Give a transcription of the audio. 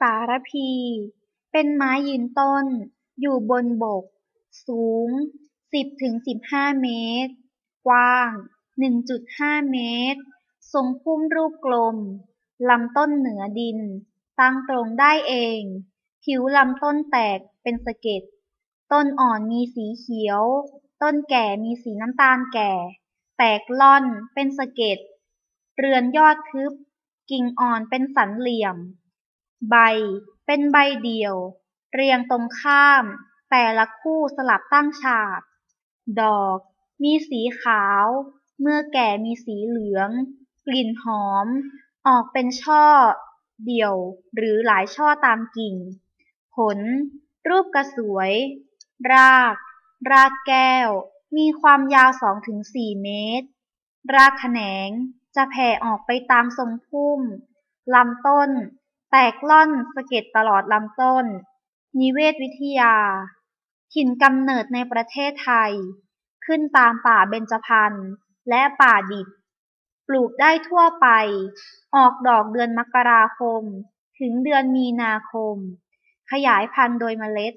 สารพี เป็นไม้ยืนต้น อยู่บนบก สูง 10-15 เมตร กว้าง 1.5 เมตร ทรงพุ่มรูปกลม ลำต้นเหนือดิน ตั้งตรงได้เอง ผิวลำต้นแตกเป็นสะเก็ด ต้นอ่อนมีสีเขียว ต้นแก่มีสีน้ำตาลแก่ แตกล่อนเป็นสะเก็ด เรือนยอดทึบ กิ่งอ่อนเป็นสันเหลี่ยม ใบ เป็นใบเดี่ยว เรียงตรงข้าม แต่ละคู่สลับตั้งฉาก ดอก มีสีขาว เมื่อแก่มีสีเหลือง กลิ่นหอม ออกเป็นช่อ เดี่ยวหรือหลายช่อตามกิ่ง ผล รูปกระสวย ราก รากแก้ว มีความยาว 2-4 เมตร รากแขนงจะแผ่ออกไปตามทรงพุ่มลำต้น แตกล่อนสะเก็ดตลอดลำต้น นิเวศวิทยา ถิ่นกำเนิดในประเทศไทย ขึ้นตามป่าเบญจพรรณและป่าดิบ ปลูกได้ทั่วไป ออกดอกเดือนมกราคม ถึงเดือนมีนาคม ขยายพันธุ์โดยเมล็ด